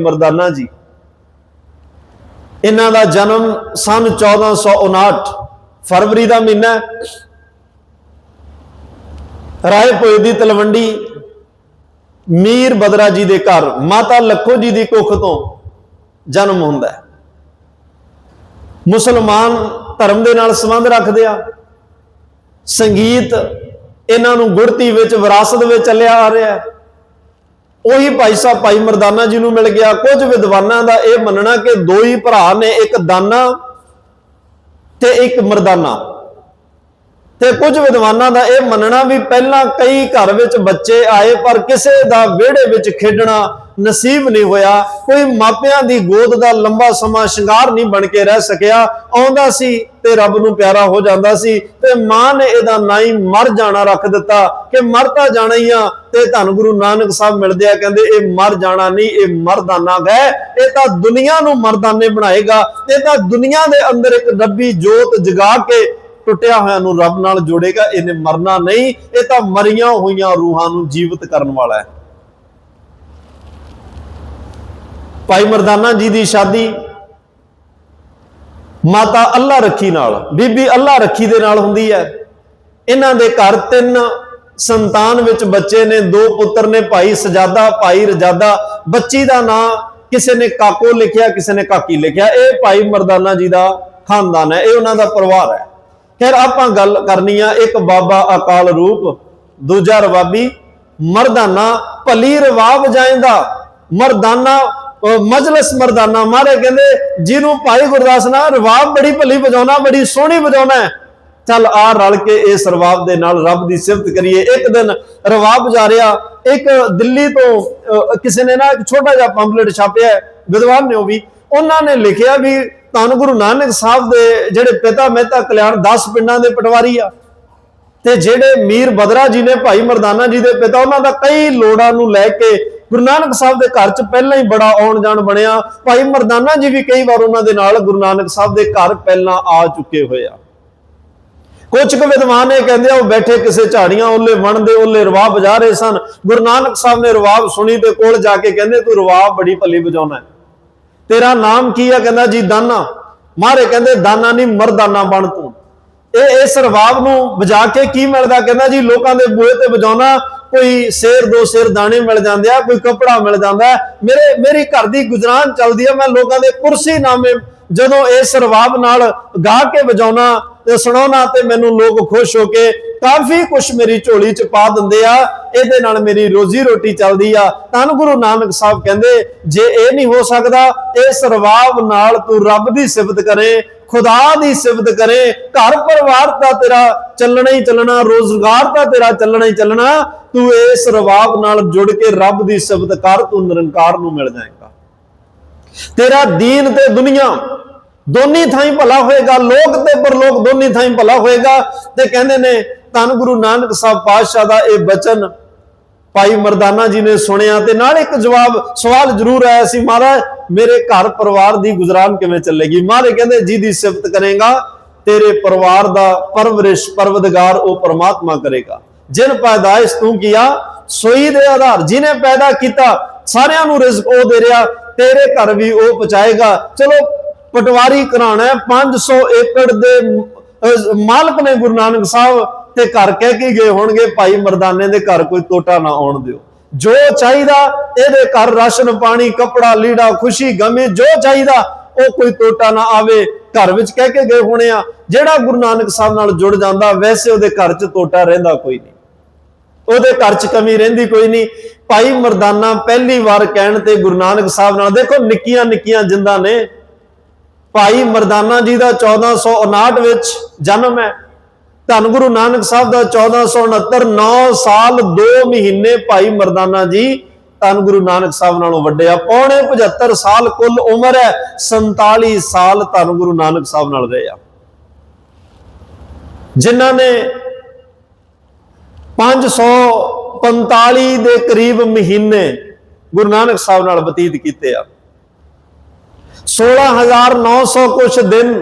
ਮਰਦਾਨਾ ਜੀ। ਇਹਨਾਂ ਦਾ ਜਨਮ ਸਨ 1459 ਫਰਵਰੀ ਦਾ ਮਹੀਨਾ ਰਾਏਪੁਰ ਦੀ ਤਲਵੰਡੀ ਮੀਰ ਬਦਰਾ ਜੀ ਦੇ ਘਰ, ਮਾਤਾ ਲੱਖੋ ਜੀ ਦੀ ਕੁੱਖ ਤੋਂ ਜਨਮ ਹੁੰਦਾ ਹੈ। ਮੁਸਲਮਾਨ ਧਰਮ ਦੇ ਨਾਲ ਸੰਬੰਧ ਰੱਖਦੇ ਆ। ਸੰਗੀਤ ਇਹਨਾਂ ਨੂੰ ਗੁੜਤੀ ਵਿੱਚ, ਵਿਰਾਸਤ ਵਿੱਚ ਚੱਲਿਆ ਆ ਰਿਹਾ ਹੈ। ਉਹੀ ਭਾਈ ਸਾਹਿਬ, ਭਾਈ ਮਰਦਾਨਾ ਜੀ ਨੂੰ ਮਿਲ ਗਿਆ। ਕੁਝ ਵਿਦਵਾਨਾਂ ਦਾ ਇਹ ਮੰਨਣਾ ਕਿ ਦੋ ਹੀ ਭਰਾ ਨੇ ਇੱਕ ਦਾਨਾ ਤੇ ਇੱਕ ਮਰਦਾਨਾ। ਤੇ ਕੁਝ ਵਿਦਵਾਨਾਂ ਦਾ ਇਹ ਮੰਨਣਾ ਵੀ ਪਹਿਲਾਂ ਕਈ ਘਰ ਵਿੱਚ ਬੱਚੇ ਆਏ, ਪਰ ਕਿਸੇ ਦਾ ਵਿਹੜੇ ਵਿੱਚ ਖੇਡਣਾ ਨਸੀਬ ਨਹੀਂ ਹੋਇਆ, ਕੋਈ ਮਾਪਿਆਂ ਦੀ ਗੋਦ ਦਾ ਲੰਬਾ ਸਮਾਂ ਸ਼ਿੰਗਾਰ ਨਹੀਂ ਬਣ ਕੇ ਰਹਿ ਸਕਿਆ, ਆਉਂਦਾ ਸੀ ਤੇ ਰੱਬ ਨੂੰ ਪਿਆਰਾ ਹੋ ਜਾਂਦਾ ਸੀ ਤੇ ਮਾਂ ਨੇ ਇਹਦਾ ਨਾਈ ਮਰ ਜਾਣਾ ਰੱਖ ਦਿੱਤਾ ਕਿ ਮਰ ਤਾਂ ਜਾਣਾ ਹੀ ਆ ਤੇ ਧੰਨ ਗੁਰੂ ਨਾਨਕ ਸਾਹਿਬ ਮਿਲਦੇ ਆ, ਕਹਿੰਦੇ ਇਹ ਮਰ ਜਾਣਾ ਨਹੀਂ, ਇਹ ਮਰਦਾਨਾ ਗਏ ਇਹ ਤਾਂ ਦੁਨੀਆ ਨੂੰ ਮਰਦਾਨੇ ਬਣਾਏਗਾ, ਇਹ ਤਾਂ ਦੁਨੀਆ ਦੇ ਅੰਦਰ ਇੱਕ ਰੱਬੀ ਜੋਤ ਜਗਾ ਕੇ ਟੁੱਟਿਆ ਹੋਇਆ ਨੂੰ ਰੱਬ ਨਾਲ ਜੋੜੇਗਾ, ਇਹਨੇ ਮਰਨਾ ਨਹੀਂ, ਇਹ ਤਾਂ ਮਰੀਆਂ ਹੋਈਆਂ ਰੂਹਾਂ ਨੂੰ ਜੀਵਤ ਕਰਨ ਵਾਲਾ ਹੈ। ਭਾਈ ਮਰਦਾਨਾ ਜੀ ਦੀ ਸ਼ਾਦੀ। ਮਾਤਾ ਅੱਲਾ ਰੱਖੀ ਨਾਲ, ਬੀਬੀ ਅੱਲਾ ਰੱਖੀ ਦੇ ਨਾਲ ਹੁੰਦੀ ਹੈ। ਇਹਨਾਂ ਦੇ ਘਰ ਤਿੰਨ ਸੰਤਾਨ ਵਿੱਚ ਬੱਚੇ ਨੇ, ਦੋ ਪੁੱਤਰ ਨੇ, ਭਾਈ ਸਜਾਦਾ, ਭਾਈ ਰਜਾਦਾ। ਬੱਚੀ ਦਾ ਨਾਂ ਕਿਸੇ ਨੇ ਕਾਕੋ ਲਿਖਿਆ, ਕਿਸੇ ਨੇ ਕਾਕੀ ਲਿਖਿਆ। ਇਹ ਭਾਈ ਮਰਦਾਨਾ ਜੀ ਦਾ ਖਾਨਦਾਨ ਹੈ, ਇਹ ਉਹਨਾਂ ਦਾ ਪਰਿਵਾਰ ਹੈ। ਫਿਰ ਆਪਾਂ ਗੱਲ ਕਰਨੀ ਆ ਇੱਕ ਬਾਬਾ ਅਕਾਲ ਰੂਪ, ਦੂਜਾ ਰਵਾਬੀ ਮਰਦਾਨਾ, ਭਲੀ ਰਵਾਬ ਜਾਇਂਦਾ। ਮਰਦਾਨਾ ਮਜਲਸ ਮਰਦਾਨਾ ਮਾਰੇ ਕਹਿੰਦੇ, ਜਿਹਨੂੰ ਭਾਈ ਗੁਰਦਾਸ ਨਾਲ ਰਵਾਬ ਬੜੀ ਭਲੀ ਵਜਾਉਣਾ, ਬੜੀ ਸੋਹਣੀ ਵਜਾਉਣਾ ਚੱਲ ਆ ਰਲ ਕੇ ਇਸ ਰਵਾਬ ਦੇ ਨਾਲ ਰੱਬ ਦੀ ਸਿਫਤ ਕਰੀਏ। ਇੱਕ ਦਿਨ ਰਵਾਬ ਜਾ ਰਿਹਾ, ਇੱਕ ਦਿੱਲੀ ਤੋਂ ਕਿਸੇ ਨੇ ਨਾ ਇੱਕ ਛੋਟਾ ਜਿਹਾ ਪੰਪਲੇਟ ਛਾਪਿਆ ਵਿਦਵਾਨ ਨੇ ਉਹ ਵੀ। ਉਹਨਾਂ ਨੇ ਲਿਖਿਆ ਵੀ ਧੰਨ ਗੁਰੂ ਨਾਨਕ ਸਾਹਿਬ ਦੇ ਜਿਹੜੇ ਪਿਤਾ ਮਹਿਤਾ ਕਲਿਆਣ 10 ਪਿੰਡਾਂ ਦੇ ਪਟਵਾਰੀ ਆ। ਤੇ ਜਿਹੜੇ ਮੀਰ ਬਦਰਾ ਜੀ ਨੇ, ਭਾਈ ਮਰਦਾਨਾ ਜੀ ਦੇ ਪਿਤਾ, ਉਹਨਾਂ ਦਾ ਕਈ ਲੋੜਾਂ ਨੂੰ ਲੈ ਕੇ ਗੁਰੂ ਨਾਨਕ ਸਾਹਿਬ ਦੇ ਘਰ 'ਚ ਪਹਿਲਾਂ ਹੀ ਬੜਾ ਆਉਣ ਜਾਣ ਬਣਿਆ। ਭਾਈ ਮਰਦਾਨਾ ਜੀ ਵੀ ਕਈ ਵਾਰ ਉਹਨਾਂ ਦੇ ਨਾਲ ਗੁਰੂ ਨਾਨਕ ਸਾਹਿਬ ਦੇ ਘਰ ਪਹਿਲਾਂ ਆ ਚੁੱਕੇ ਹੋਏ ਆ। ਕੁਝ ਕੁ ਵਿਦਵਾਨ ਇਹ ਕਹਿੰਦੇ ਆ, ਉਹ ਬੈਠੇ ਕਿਸੇ ਝਾੜੀਆਂ, ਉਹਲੇ ਵਣ ਦੇ ਰਵਾਬ ਵਜਾ ਰਹੇ ਸਨ। ਗੁਰੂ ਨਾਨਕ ਸਾਹਿਬ ਨੇ ਰਵਾਬ ਸੁਣੀ ਤੇ ਕੋਲ ਜਾ ਕੇ ਕਹਿੰਦੇ, ਤੂੰ ਰਵਾਬ ਬੜੀ ਭਲੀ ਵਜਾਉਣਾ ਤੇਰਾ ਨਾਮ ਕੀ ਆ? ਕਹਿੰਦਾ, ਜੀ ਦਾਨਾ। ਮਾਰੇ ਕਹਿੰਦੇ, ਦਾਨਾ ਨਹੀਂ, ਮਰਦਾਨਾ ਬਣ ਤੂੰ। ਇਹ ਇਸ ਰਵਾਬ ਨੂੰ ਵਜਾ ਕੇ ਕੀ ਮਿਲਦਾ? ਕਹਿੰਦਾ ਜੀ, ਲੋਕਾਂ ਦੇ ਬੂਹੇ ਤੇ ਵਜਾਉਣਾ, ਕੋਈ ਸ਼ੇਰ ਦੋ ਸ਼ੇਰ ਦਾਣੇ ਮਿਲ ਜਾਂਦੇ ਆ, ਕੋਈ ਕਪੜਾ ਮਿਲ ਜਾਂਦਾ ਮੇਰੇ, ਮੇਰੀ ਘਰ ਦੀ ਗੁਜ਼ਰਾਨ ਚੱਲਦੀ ਆ, ਮੈਂ ਲੋਕਾਂ ਦੇ ਕੁਰਸੀ ਨਾਮੇ ਜਦੋਂ ਇਸ ਰਵਾਬ ਨਾਲ ਗਾ ਕੇ ਵਜਾਉਣਾ ਤੇ ਸੁਣਾਉਣਾ ਤੇ ਮੈਨੂੰ ਲੋਕ ਖੁਸ਼ ਹੋ ਕੇ ਕਾਫੀ ਕੁਝ ਮੇਰੀ ਝੋਲੀ ਚ ਪਾ ਦਿੰਦੇ ਆ। ਇਹਦੇ ਨਾਲ ਮੇਰੀ ਰੋਜ਼ੀ ਰੋਟੀ ਚੱਲਦੀ ਆ। ਧੰਨ ਗੁਰੂ ਨਾਨਕ ਸਾਹਿਬ ਕਹਿੰਦੇ, ਜੇ ਇਹ ਨਹੀਂ ਹੋ ਸਕਦਾ, ਇਸ ਰਵਾਬ ਨਾਲ ਤੂੰ ਰੱਬ ਦੀ ਸਿਫਤ ਕਰੇ ਖੁਦਾ ਦੀ ਸਿਫਤ ਕਰੇ, ਘਰ ਪਰਿਵਾਰ ਦਾ ਤੇਰਾ ਚੱਲਣਾ ਹੀ ਚੱਲਣਾ, ਰੋਜ਼ਗਾਰ ਤਾਂ ਤੇਰਾ ਚੱਲਣਾ ਹੀ ਚੱਲਣਾ, ਤੂੰ ਇਸ ਰਵਾਬ ਨਾਲ ਜੁੜ ਕੇ ਰੱਬ ਦੀ ਸਿਫਤ ਕਰ, ਤੂੰ ਨਿਰੰਕਾਰ ਨੂੰ ਮਿਲ ਜਾਏਗਾ। ਤੇਰਾ ਦੀਨ ਤੇ ਦੁਨੀਆ ਦੋਨੀ ਥਾਈਂ ਭਲਾ ਹੋਏਗਾ, ਲੋਕ ਤੇ ਪਰਲੋਕ ਦੋਨੀ ਥਾਈਂ ਭਲਾ ਹੋਏਗਾ। ਤੇ ਕਹਿੰਦੇ ਨੇ, ਧੰਨ ਗੁਰੂ ਨਾਨਕ ਸਾਹਿਬ ਪਾਤਸ਼ਾਹ ਦਾ ਇਹ ਬਚਨ ਭਾਈ ਮਰਦਾਨਾ ਜੀ ਨੇ ਸੁਣਿਆ ਤੇ ਨਾਲ ਇੱਕ ਜਵਾਬ, ਸਵਾਲ ਜ਼ਰੂਰ ਆਇਆ ਸੀ, ਮਹਾਰਾਜ, ਮੇਰੇ ਘਰ ਪਰਿਵਾਰ ਦੀ ਗੁਜ਼ਰਾਨ ਕਿਵੇਂ ਚੱਲੇਗੀ? ਮਹਾਰਾਜ ਕਹਿੰਦੇ, ਜੀ ਸਿਫਤ ਕਰੇਗਾ, ਤੇਰੇ ਪਰਿਵਾਰ ਦਾ ਪਰਵਰਿਸ਼, ਪਰਵਦਗਾਰ ਉਹ ਪਰਮਾਤਮਾ ਕਰੇਗਾ। ਜਿਨ ਪੈਦਾਇਸ਼ ਤੂੰ ਕੀਆ, ਸੋਈ ਦੇ ਆਧਾਰ। ਜਿਹਨੇ ਪੈਦਾ ਕੀਤਾ, ਸਾਰਿਆਂ ਨੂੰ ਰਿਜ਼ਕ ਉਹ ਦੇ ਰਿਹਾ, ਤੇਰੇ ਘਰ ਵੀ ਉਹ ਪਹੁੰਚਾਏਗਾ। ਚਲੋ, ਪਟਵਾਰੀ ਕਰਾਣਾ 500 ਏਕੜ ਦੇ ਮਾਲਕ ਨੇ ਗੁਰੂ ਨਾਨਕ ਸਾਹਿਬ ਤੇ ਘਰ ਕਹਿ ਕੇ ਗਏ ਹੋਣਗੇ, ਭਾਈ ਮਰਦਾਨੇ ਦੇ ਘਰ ਕੋਈ ਟੋਟਾ ਨਾ ਆਉਣ ਦਿਓ। ਜੋ ਚਾਹੀਦਾ, ਇਹਦੇ ਘਰ ਰਾਸ਼ਨ, ਪਾਣੀ, ਕਪੜਾ, ਲੀੜਾ, ਖੁਸ਼ੀ, ਗਮੀ, ਜੋ ਚਾਹੀਦਾ, ਉਹ ਕੋਈ ਟੋਟਾ ਨਾ ਆਵੇ। ਘਰ ਵਿੱਚ ਕਹਿ ਕੇ ਗਏ ਹੋਣੇ ਆ, ਜਿਹੜਾ ਗੁਰੂ ਨਾਨਕ ਸਾਹਿਬ ਨਾਲ ਜੁੜ ਜਾਂਦਾ, ਵੈਸੇ ਉਹਦੇ ਘਰ 'ਚ ਟੋਟਾ ਰਹਿੰਦਾ ਕੋਈ ਨਹੀਂ। ਉਹਦੇ ਘਰ 'ਚ ਕਮੀ ਰਹਿੰਦੀ ਕੋਈ ਨਹੀਂ। ਭਾਈ ਮਰਦਾਨਾ ਪਹਿਲੀ ਵਾਰ ਕਹਿਣ ਤੇ ਗੁਰੂ ਨਾਨਕ ਸਾਹਿਬ ਨਾਲ, ਦੇਖੋ ਨਿੱਕੀਆਂ ਨਿੱਕੀਆਂ ਜਿੰਦਾਂ ਨੇ। ਭਾਈ ਮਰਦਾਨਾ ਜੀ ਦਾ 1459 ਵਿੱਚ ਜਨਮ ਹੈ। ਧੰਨ ਗੁਰੂ ਨਾਨਕ ਸਾਹਿਬ ਦਾ 1469 9 ਸਾਲ 2 ਮਹੀਨੇ ਭਾਈ ਮਰਦਾਨਾ ਜੀ, ਧੰਨ ਗੁਰੂ ਨਾਨਕ ਸਾਹਿਬ ਨਾਲੋਂ ਵੱਡੇ ਆ, ਪੌਣੇ 75 ਸਾਲ ਕੁੱਲ ਉਮਰ ਹੈ 47 ਸਾਲ ਧੰਨ ਗੁਰੂ ਨਾਨਕ ਸਾਹਿਬ ਨਾਲ ਰਹੇ ਆ। ਜਿਨ੍ਹਾਂ ਨੇ 545 ਦੇ ਕਰੀਬ ਮਹੀਨੇ ਗੁਰੂ ਨਾਨਕ ਸਾਹਿਬ ਨਾਲ ਬਤੀਤ ਕੀਤੇ ਆ। 16900 ਕੁਛ ਦਿਨ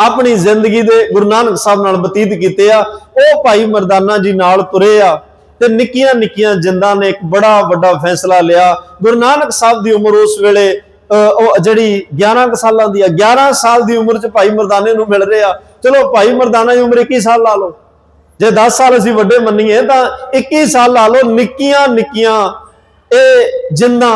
ਆਪਣੀ ਜ਼ਿੰਦਗੀ ਦੇ ਗੁਰੂ ਨਾਨਕ ਸਾਹਿਬ ਨਾਲ ਬਤੀਤ ਕੀਤੇ ਆ। ਉਹ ਭਾਈ ਮਰਦਾਨਾ ਜੀ ਨਾਲ ਤੁਰੇ ਆ ਤੇ ਨਿੱਕੀਆਂ ਨਿੱਕੀਆਂ ਜਿੰਦਾਂ ਨੇ ਇੱਕ ਬੜਾ ਵੱਡਾ ਫੈਸਲਾ ਲਿਆ। ਗੁਰੂ ਨਾਨਕ ਸਾਹਿਬ ਦੀ ਉਮਰ ਉਸ ਵੇਲੇ ਉਹ ਜਿਹੜੀ 11 ਕੁ ਸਾਲਾਂ ਦੀ ਆ 11 ਸਾਲ ਦੀ ਉਮਰ ਚ ਭਾਈ ਮਰਦਾਨੇ ਨੂੰ ਮਿਲ ਰਿਹਾ। ਚਲੋ ਭਾਈ ਮਰਦਾਨਾ ਦੀ ਉਮਰ 21 ਸਾਲ ਲਾ ਲਓ। ਜੇ 10 ਸਾਲ ਅਸੀਂ ਵੱਡੇ ਮੰਨੀਏ ਤਾਂ 21 ਸਾਲ ਲਾ ਲਓ। ਨਿੱਕੀਆਂ ਨਿੱਕੀਆਂ ਇਹ ਜਿੰਨਾ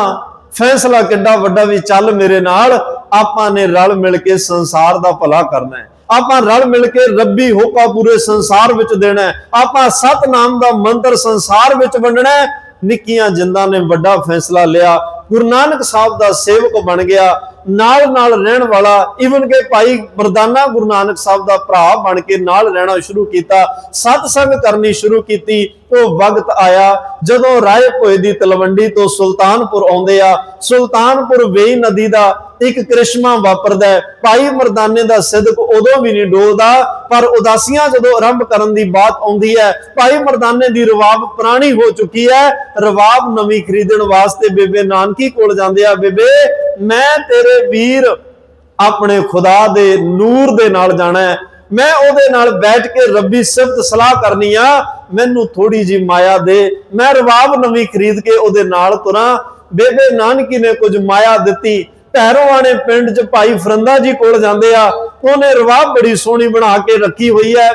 ਫੈਸਲਾ ਕਿੱਡਾ ਵੱਡਾ ਵੀ ਚੱਲ ਮੇਰੇ ਨਾਲ। ਆਪਾਂ ਨੇ ਰਲ ਮਿਲ ਕੇ ਸੰਸਾਰ ਦਾ ਭਲਾ ਕਰਨਾ ਹੈ। ਆਪਾਂ ਰਲ ਮਿਲ ਕੇ ਰੱਬੀ ਹੋਕਾ ਪੂਰੇ ਸੰਸਾਰ ਵਿੱਚ ਦੇਣਾ ਹੈ। ਆਪਾਂ ਸਤਨਾਮ ਦਾ ਮੰਤਰ ਸੰਸਾਰ ਵਿੱਚ ਵੰਡਣਾ ਹੈ। ਨਿੱਕੀਆਂ ਜਿੰਦਾਂ ਨੇ ਵੱਡਾ ਫੈਸਲਾ ਲਿਆ। ਗੁਰੂ ਨਾਨਕ ਸਾਹਿਬ ਦਾ ਸੇਵਕ ਬਣ ਗਿਆ। ਨਾਲ ਨਾਲ ਰਹਿਣ ਵਾਲਾ ਇਵਨ ਕਿ ਭਾਈ ਮਰਦਾਨਾ ਗੁਰੂ ਨਾਨਕ ਸਾਹਿਬ ਦਾ ਭਰਾ ਬਣ ਕੇ ਨਾਲ ਰਹਿਣਾ ਸ਼ੁਰੂ ਕੀਤਾ। ਸਤ ਸੰਗ ਕਰਨੀ ਸ਼ੁਰੂ ਕੀਤੀ। ਉਹ ਵਕਤ ਆਇਆ। ਜਦੋਂ ਰਾਏ ਭੋਏ ਦੀ ਤਲਵੰਡੀ ਤੋਂ ਸੁਲਤਾਨਪੁਰ ਆਉਂਦੇ ਆ। ਸੁਲਤਾਨਪੁਰ ਵੇਈ ਨਦੀ ਦਾ ਇੱਕ ਕ੍ਰਿਸ਼ਮਾ ਵਾਪਰਦਾ ਹੈ। ਭਾਈ ਮਰਦਾਨੇ ਦਾ ਸਿਦਕ ਉਦੋਂ ਵੀ ਨਹੀਂ ਡੋਲਦਾ, ਪਰ ਉਦਾਸੀਆਂ ਜਦੋਂ ਆਰੰਭ ਕਰਨ ਦੀ ਬਾਤ ਆਉਂਦੀ ਹੈ, ਭਾਈ ਮਰਦਾਨੇ ਦੀ ਰਵਾਬ ਪੁਰਾਣੀ ਹੋ ਚੁੱਕੀ ਹੈ। ਰਵਾਬ ਨਵੀਂ ਖਰੀਦਣ ਵਾਸਤੇ ਬੇਬੇ ਨਾਨਕੀ ਕੋਲ ਜਾਂਦੇ ਆ, ਬੇਬੇ, ਮੈਂ ਤੇਰੇ ਵੀਰ ਆਪਣੇ ਖੁਦਾ ਦੇ ਨੂਰ ਦੇ ਨਾਲ ਜਾਣਾ ਹੈ। ਮੈਂ ਉਹਦੇ ਨਾਲ ਬੈਠ ਕੇ ਰੱਬੀ ਸਿਫਤ ਸਲਾਹ ਕਰਨੀ ਆ। ਮੈਨੂੰ ਥੋੜੀ ਜੀ ਮਾਇਆ ਦੇ। ਮੈਂ ਰਵਾਬ ਨਵੀਂ ਖਰੀਦ ਕੇ ਉਹਦੇ ਨਾਲ ਤੁਰਾਂ। ਬੇਬੇ ਨਾਨਕੀ ਨੇ ਕੁਝ ਮਾਇਆ ਦਿੱਤੀ। ਭੈਰੋਵਾਣੇ ਪਿੰਡ 'ਚ ਭਾਈ ਫਰੰਦਾ ਜੀ ਕੋਲ ਜਾਂਦੇ ਆ, ਉਹਨੇ ਰਵਾਬ ਬੜੀ ਸੋਹਣੀ ਬਣਾ ਕੇ ਰੱਖੀ ਹੋਈ ਹੈ।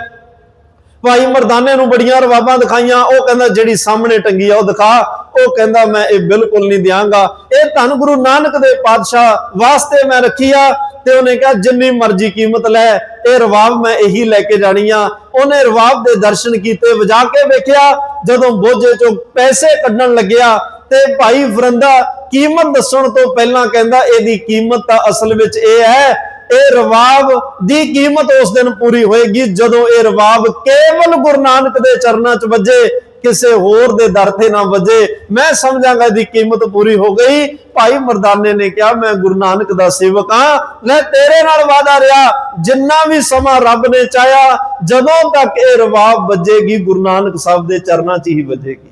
ਭਾਈ ਮਰਦਾਨੇ ਨੂੰ ਬੜੀਆਂ ਰਵਾਬਾਂ ਦਿਖਾਈਆਂ, ਉਹ ਕਹਿੰਦਾ, ਜਿਹੜੀ ਸਾਹਮਣੇ ਟੰਗੀ ਆ, ਉਹ ਦਿਖਾ। ਉਹ ਕਹਿੰਦਾ, ਮੈਂ ਇਹ ਬਿਲਕੁਲ ਨਹੀਂ ਦਿਆਂਗਾ। ਇਹ ਧੰਨ ਗੁਰੂ ਨਾਨਕ ਦੇ ਪਾਤਸ਼ਾਹ ਵਾਸਤੇ ਮੈਂ ਰੱਖੀ ਆ। ਤੇ ਉਹਨੇ ਕਿਹਾ, ਜਿੰਨੀ ਮਰਜ਼ੀ ਕੀਮਤ ਲੈ, ਇਹ ਰਵਾਬ ਮੈਂ ਇਹੀ ਲੈ ਕੇ ਜਾਣੀ ਆ। ਉਹਨੇ ਰਵਾਬ ਦੇ ਦਰਸ਼ਨ ਕੀਤੇ, ਵਜਾ ਕੇ ਵੇਖਿਆ, ਜਦੋਂ ਬੋਝੇ ਚੋਂ ਪੈਸੇ ਕੱਢਣ ਲੱਗਿਆ ਤੇ ਭਾਈ ਫਰੰਦਾ ਕੀਮਤ ਦੱਸਣ ਤੋਂ ਪਹਿਲਾਂ ਕਹਿੰਦਾ, ਇਹਦੀ ਕੀਮਤ ਤਾਂ ਅਸਲ ਵਿੱਚ ਇਹ ਹੈ, ਇਹ ਰਵਾਬ ਦੀ ਕੀਮਤ ਉਸ ਦਿਨ ਪੂਰੀ ਹੋਏਗੀ ਜਦੋਂ ਇਹ ਰਵਾਬ ਕੇਵਲ ਗੁਰੂ ਨਾਨਕ ਦੇ ਚਰਨਾਂ 'ਚ ਵੱਜੇ, ਕਿਸੇ ਹੋਰ ਦੇ ਦਰ ਤੇ ਨਾ ਵੱਜੇ। ਮੈਂ ਸਮਝਾਂਗਾ ਇਹਦੀ ਕੀਮਤ ਪੂਰੀ ਹੋ ਗਈ। ਭਾਈ ਮਰਦਾਨੇ ਨੇ ਕਿਹਾ, ਮੈਂ ਗੁਰੂ ਨਾਨਕ ਦਾ ਸੇਵਕ ਹਾਂ ਮੈਂ ਤੇਰੇ ਨਾਲ ਵਾਦਾ ਰਿਹਾ। ਜਿੰਨਾ ਵੀ ਸਮਾਂ ਰੱਬ ਨੇ ਚਾਹਿਆ, ਜਦੋਂ ਤੱਕ ਇਹ ਰਵਾਬ ਵੱਜੇਗੀ, ਗੁਰੂ ਨਾਨਕ ਸਾਹਿਬ ਦੇ ਚਰਨਾਂ 'ਚ ਹੀ ਵੱਜੇਗੀ।